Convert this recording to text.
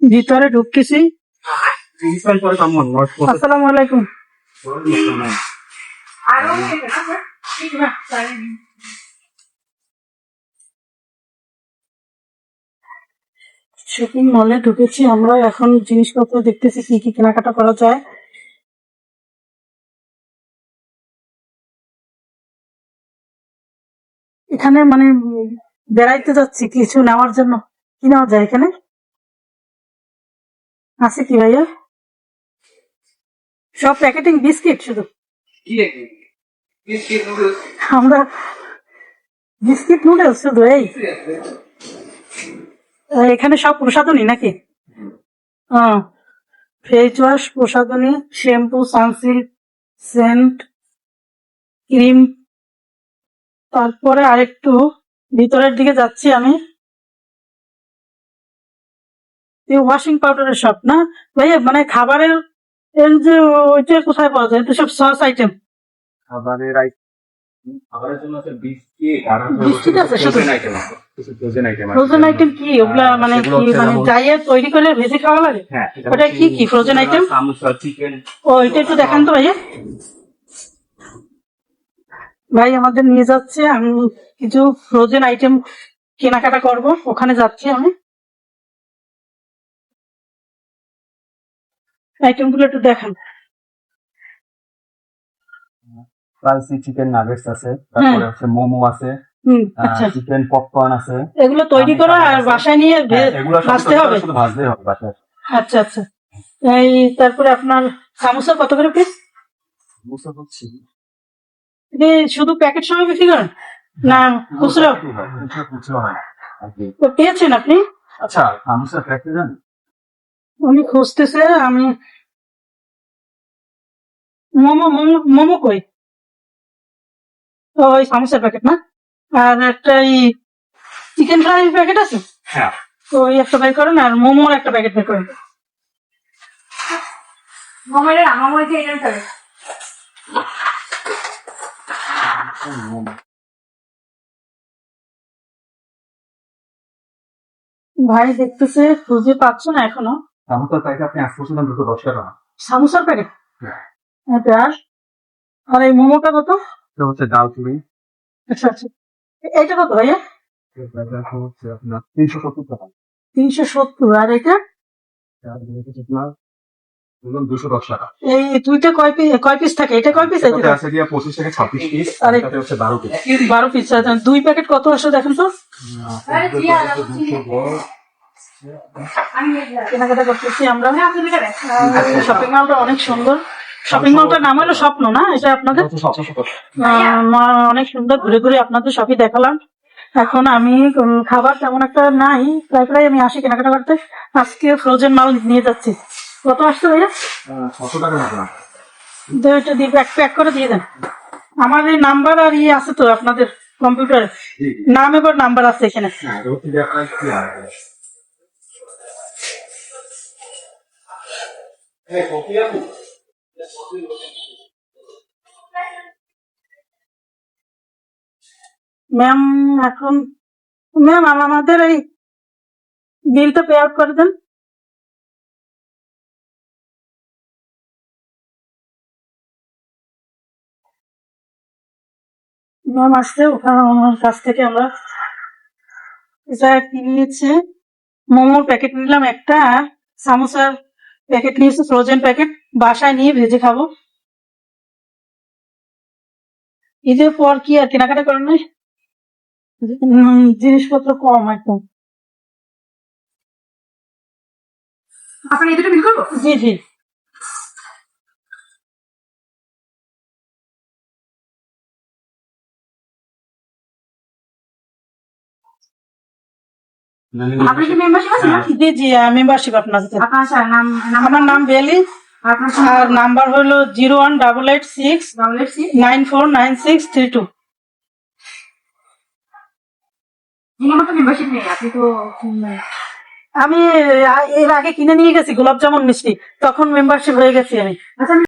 ভিতরে ঢুকতেছি। আসসালামু আলাইকুম। শপিং মলে ঢুকেছি আমরা এখন জিনিসপত্র দেখতেছি কি কি কেনাকাটা করা যায়। এখানে মানে বেড়াইতে যাচ্ছি কিছু নেওয়ার জন্য। কি নেওয়া যায় এখানে? আছে কি ভাইয়া? সব প্যাকেটিং বিস্কিট শুধু। আমরা বিস্কিট নুডলস শুধু এই। এখানে সব প্রসাদনী নাকি? ফেস ওয়াশ প্রসাদনী শ্যাম্পু সানসিল্ক সেন্ট ক্রিম তারপরে আরেকটু ভিতরের দিকে যাচ্ছি আমি। ওয়াশিং পাউডারের শপ না? ভাইয়া মানে খাবারের যে ওইটা কোথায় পাওয়া যায়? তো সব সস আইটেম খাবারের খাবারের জন্য আছে বিস্কিট আর বিস্কিট আছে frozen item frozen item frozen item কি? ওগুলা মানে কি? মানে তৈরি করে ভেজে খাওয়া লাগে? হ্যাঁ ওটা কি কি? সামোসা চিকেন ও এটা একটু দেখান তো ভাইয়া। ভাই আমাদের নিয়ে যাচ্ছে আমি কিছু ফ্রোজেন আইটেম কেনাকাটা করব ওখানে যাচ্ছি আমি। আইটেমগুলো একটু দেখান। স্পাইসি চিকেন নাগেটস আছে তারপরে হচ্ছে মোমো আছে আচ্ছা। চিকেন পপকর্ন আছে। এগুলো তৈরি করা আর বাসায় নিয়ে হ্যাঁ, ভাজতে হবে। শুধু ভাজলেই হবে বাসায়। আচ্ছা আচ্ছা। এই তারপরে আপনার সামোসা কত করে পিস এটা শুধু প্যাকেট সময় বিক্রি করেন? না খুচরো? হয়। পেয়েছেন আপনি? আচ্ছা সামোসা ফ্যাক্টরি জান উনি খুঁজতেছে আমি মোমো মোমো মোমো কই? ওই সামোসার প্যাকেট না? আর একটা এই চিকেন ফ্রাই প্যাকেট আছে? হ্যাঁ। তো ওই একটা বের করেন আর মোমোর একটা প্যাকেট বের করেন। মোমের আমার মধ্যে এটা করে ভাই দেখতেছে খুঁজে পাচ্ছ না এখনও? সামোসার প্যাকেট আপনি আজ পর্যন্ত দুটো দশ টাকা সামোসার প্যাকেট হ্যাঁ। এটা আর এই মোমোটা কত? এটা হচ্ছে ডাল আচ্ছা আচ্ছা। এইটা কত ভাইয়া? হচ্ছে আপনার তিনশো সত্তর টাকা। তিনশো সত্তর। আর এটা? এটা দুশো দশ টাকা। এই দুইটা কয় পিস কয় পিস থাকে? এটা কয় পিস আছে পঁচিশ থেকে ছাব্বিশ পিস আর হচ্ছে বারো পিস বারো পিস দুই প্যাকেট কত আসে দেখেন তো? কেনাকাটা করতেছি আমরা। শপিং মলটা অনেক সুন্দর। শপিং মলটার নাম হলো স্বপ্ন না? এটা আপনাদের? অনেক সুন্দর ঘুরে ঘুরে আপনাদের সবই দেখালাম। এখন আমি খাবার তেমন একটা নাই। প্রায় প্রায় আমি আসি কেনাকাটা করতে। আজকে ফ্রোজেন মাল নিয়ে যাচ্ছি। কত আসছে ভাইয়া? ছশো টাকা এটা দিয়ে প্যাক প্যাক করে দিয়ে দেন। আমার এই নাম্বার আর ইয়ে আছে তো আপনাদের কম্পিউটারে। নাম এবার নাম্বার আছে এখানে। ম্যাম এখন ম্যাম আমাদের এই বিলটা পে আউট করে দেন। ম্যাম আসছে ওখানে আমার কাছ থেকে আমরা এটা কিনে নিচ্ছে। মোমোর প্যাকেট নিলাম একটা সামোসার প্যাকেট নিয়েছি ফ্রোজেন প্যাকেট বাসায় নিয়ে ভেজে খাব। ঈদের পর কি আর কেনাকাটা করেন নাই? জিনিসপত্র কম একদম আপনার এই বিল করব? জি জি। আপনার কি মেম্বারশিপ আছে না জি জি মেম্বারশিপ আপনার সাথে। আপনার নাম নাম আমার নাম বেলি। আর নাম্বার হলো zero one double eight six double eight six nine four nine six three two. Membership নেই আপনি তো আমি এর আগে কিনে নিয়ে গেছি গোলাপ জামুন মিষ্টি। তখন মেম্বারশিপ হয়ে গেছি আমি। আচ্ছা